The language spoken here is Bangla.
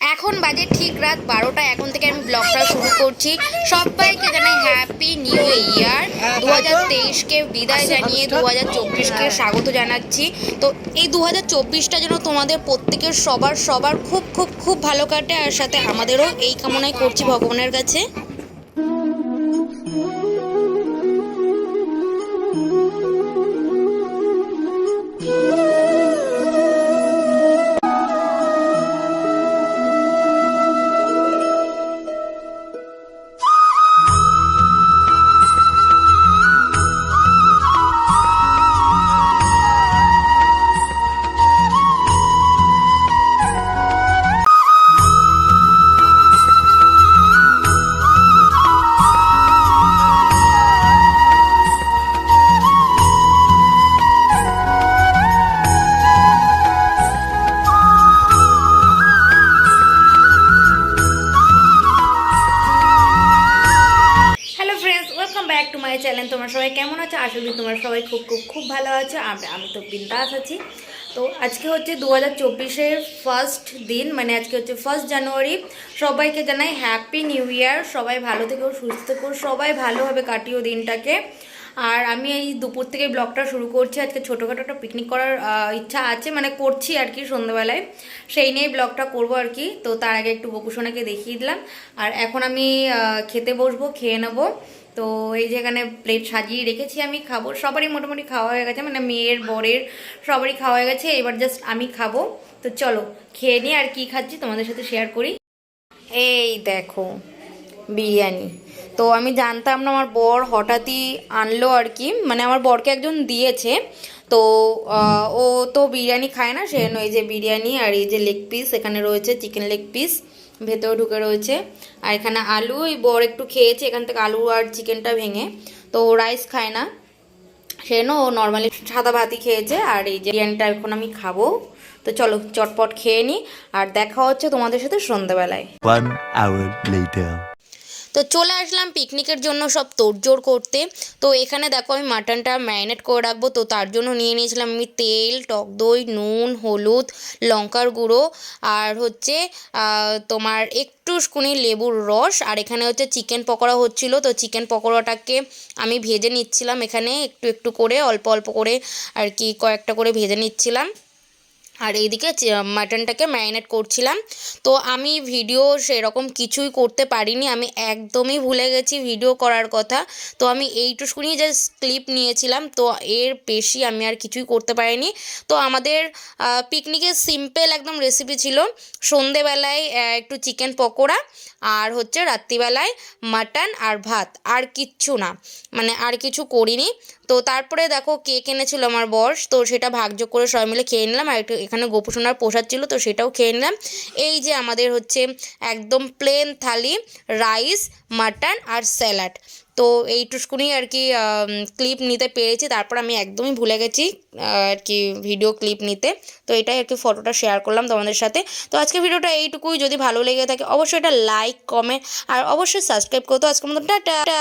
এখন বাজে ঠিক রাত বারোটা, এখন থেকে আমি ব্লগটা শুরু করছি। সবাইকে জানাই হ্যাপি নিউ ইয়ার দু হাজার তেইশকে বিদায় জানিয়ে দু হাজার চব্বিশকে স্বাগত জানাচ্ছি। তো এই দু হাজার চব্বিশটা যেন তোমাদের প্রত্যেকের সবার সবার খুব খুব খুব ভালো কাটে, আর সাথে আমাদেরও এই কামনাই করছি ভগবানের কাছে। চ্যানেল, তোমরা সবাই কেমন আছো? আশা করি তোমরা সবাই খুব খুব খুব ভালো আছো। আমি আমি তো বিন্দাস আছি। তো আজকে হচ্ছে দু হাজার চব্বিশের ফার্স্ট দিন মানে আজকে হচ্ছে ফার্স্ট জানুয়ারি। সবাইকে জানাই হ্যাপি নিউ ইয়ার সবাই ভালো থেকো, সুস্থ থেকো, সবাই ভালোভাবে কাটিও দিনটাকে। আর আমি এই দুপুর থেকে ব্লগটা শুরু করছি। আজকে ছোটোখাটো একটা পিকনিক করার ইচ্ছা আছে মানে করছি আর কি সন্ধ্যাবেলায়। সেই নিয়েই ব্লগটা করব আর কি। তো তার আগে একটু গোপুসোনাকে দেখিয়ে দিলাম। আর এখন আমি খেতে বসবো, খেয়ে নেব। তো এই যে এখানে প্লেট সাজিয়ে রেখেছি আমি খাব। সবারই মোটামুটি খাওয়া হয়ে গেছে মানে মেয়ের, বরের সবারই খাওয়া হয়ে গেছে। এবার জাস্ট আমি খাব। তো চলো, খেয়ে নিই আর কি খাচ্ছি তোমাদের সাথে শেয়ার করি। এই দেখো, বিরিয়ানি। তো আমি জানতাম না, আমার বর হঠাৎই আনলো আর কি। মানে আমার বরকে একজন দিয়েছে। তো ও তো বিরিয়ানি খায় না সেজন্য এই যে বিরিয়ানি আর এই যে লেগ পিস এখানে রয়েছে চিকেন লেগ পিস ভেতরে ঢুকে রয়েছে। আর এখানে আলু ওই বর একটু খেয়েছে, এখান থেকে আলু আর চিকেনটা ভেঙে। তো রাইস খায় না। সেজন্য ও নর্মালি সাদা ভাতই খেয়েছে। আর এই যে বিরিয়ানিটা এখন আমি খাব। তো চলো, চটপট খেয়ে নিই আর দেখা হচ্ছে তোমাদের সাথে সন্ধ্যাবেলায়. তো চলে আসলাম পিকনিকের জন্য সব তোড়জোড় করতে। তো এখানে দেখো আমি মাটনটা ম্যারিনেট করে রাখব। তো তার জন্য নিয়ে নিয়েছিলাম আমি তেল, টক দই, নুন, হলুদ, লঙ্কার গুঁড়ো আর হচ্ছে তোমার একটুখানি লেবুর রস। আর এখানে হচ্ছে চিকেন পকোড়া হচ্ছিল। তো চিকেন পকোড়াটাকে আমি ভেজে নিচ্ছিলাম এখানে একটু একটু করে, অল্প অল্প করে আর কি কয়েকটা করে ভেজে নিচ্ছিলাম। আর এইদিকে মাটনটাকে ম্যারিনেট করছিলাম। তো আমি ভিডিও সেরকম কিছুই করতে পারিনি। আমি একদমই ভুলে গেছি ভিডিও করার কথা। তো আমি এইটুকুনি জাস্ট ক্লিপ নিয়েছিলাম। তো এর বেশি আমি আর কিছুই করতে পারিনি। তো আমাদের পিকনিকের সিম্পল একদম রেসিপি ছিল। সন্ধেবেলায় একটু চিকেন পকোড়া আর হচ্ছে রাত্রিবেলায় মাটন আর ভাত। আর কিচ্ছু না। মানে আর কিছু করিনি। তো তারপরে দেখো কেক এনেছিল আমার বস তো সেটা ভাগযোগ করে সবাই মিলে খেয়ে নিলাম আর একটু এখানে গোপুসোনার প্রসাদ ছিল তো সেটাও খেয়ে নিলাম। এই যে আমাদের হচ্ছে একদম প্লেন থালি রাইস মাটন আর স্যালাড তো এইটুকুনি আর কি ক্লিপ নিতে পেরেছি। তারপর আমি একদমই ভুলে গেছি আর কি ভিডিও ক্লিপ নিতে। তো এটাই আর কি ফটোটা শেয়ার করলাম তোমাদের সাথে। তো আজকে ভিডিওটা এইটুকুই। যদি ভালো লেগে থাকে, অবশ্যই এটা লাইক কমেন্ট আর অবশ্যই সাবস্ক্রাইব করতো আজকের মতো টাটা!